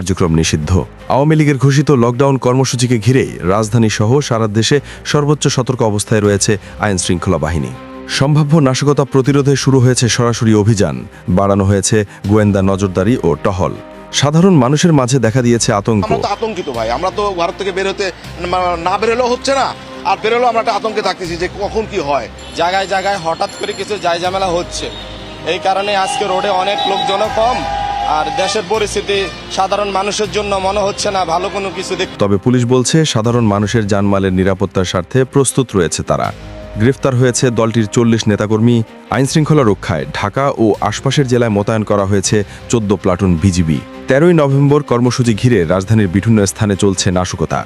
কার্যক্রম নিষিদ্ধ। আওয়ামী লীগের ঘোষিত লকডাউন কর্মসূচিকে ঘিরে রাজধানী সহ সারা দেশে সর্বোচ্চ সতর্ক অবস্থায় রয়েছে আইন শৃঙ্খলা বাহিনী। সম্ভাব্য নাশকতা প্রতিরোধে শুরু হয়েছে সরাসরি অভিযান, বাড়ানো হয়েছে গোয়েন্দা নজরদারি ও টহল। সাধারণ মানুষের মাঝে দেখা দিয়েছে আতঙ্ক। আতঙ্কিত ভাই, আমরা তো ভারত থেকে বের হতে না- বেরোলেও হচ্ছে না, আর বেরোলেও আমরা একটা আতঙ্কে থাকতেছি যে কখন কি হয়। জায়গায় জায়গায় হঠাৎ করে কিছু জায় ঝামেলা হচ্ছে। এই কারণে আজকে রোডে অনেক লোকজনও কম আর দেশের পরিস্থিতি সাধারণ মানুষের জন্য মনে হচ্ছে না ভালো কোনো কিছু দেখ তবে পুলিশ বলছে, সাধারণ মানুষের জানমালের নিরাপত্তার স্বার্থে প্রস্তুত রয়েছে তারা। গ্রেফতার হয়েছে দলটির চল্লিশ নেতাকর্মী। আইনশৃঙ্খলা রক্ষায় ঢাকা ও আশপাশের জেলায় মোতায়েন করা হয়েছে চোদ্দ প্লাটুন বিজিবি। তেরোই নভেম্বর কর্মসূচি ঘিরে রাজধানীর বিভিন্ন স্থানে চলছে নাশকতা।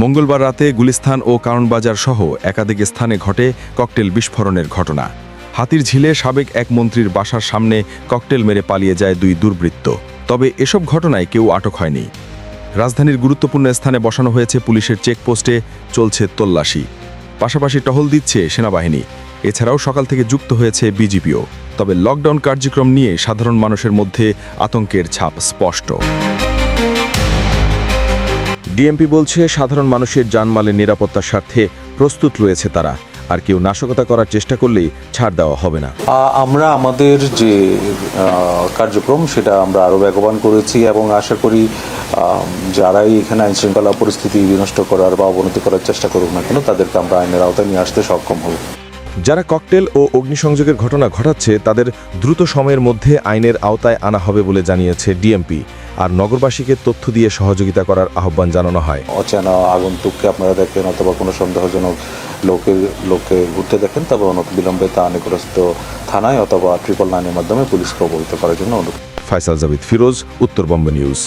মঙ্গলবার রাতে গুলিস্তান ও কারণবাজার সহ একাধিক স্থানে ঘটে ককটেল বিস্ফোরণের ঘটনা। হাতির ঝিলে সাবেক এক মন্ত্রীর বাসার সামনে ককটেল মেরে পালিয়ে যায় দুই দুর্বৃত্ত। তবে এসব ঘটনায় কেউ আটক হয়নি। রাজধানীর গুরুত্বপূর্ণ স্থানে বসানো হয়েছে পুলিশের চেকপোস্টে চলছে তল্লাশি। পাশাপাশি টহল দিচ্ছে সেনাবাহিনী। এছাড়াও সকাল থেকে যুক্ত হয়েছে বিজিপিও তবে লকডাউন কার্যক্রম নিয়ে সাধারণ মানুষের মধ্যে আতঙ্কের ছাপ স্পষ্ট। ডিএমপি বলছে, সাধারণ মানুষের জানমালের নিরাপত্তার স্বার্থে প্রস্তুত রয়েছে তারা। আর কেউ নাশকতা করার চেষ্টা করলেই ছাড় দেওয়া হবে না। আমরা আমাদের যে কার্যক্রম সেটা আমরা আরও বেগবান করেছি এবং আশা করি যারাই এখানে আইন শৃঙ্খলা পরিস্থিতি বিনষ্ট করার বা অবনতি করার চেষ্টা করুক না কেন তাদেরকে আমরা আইনের আওতায় নিয়ে আসতে সক্ষম হব। যারা ককটেল ও অগ্নিসংযোগের ঘটনা ঘটাচ্ছে তাদের দ্রুত সময়ের মধ্যে আইনের আওতায় আনা হবে বলে জানিয়েছে ডিএমপি। আর নগরবাসীকে তথ্য দিয়ে সহযোগিতা করার আহ্বান জানানো হয়। অচেনা আগন্তুককে আপনারা দেখেন অথবা কোনো সন্দেহজনক লোকের লোকে ঘুরতে দেখেন তবে অনত বিলম্বে তা নিকটস্থ থানায় অথবা ট্রিপল নাইনের মাধ্যমে পুলিশকে অবহিত করার জন্য অনুরোধ। ফাইসাল জাবিদ ফিরোজ উত্তরবঙ্গ নিউজ।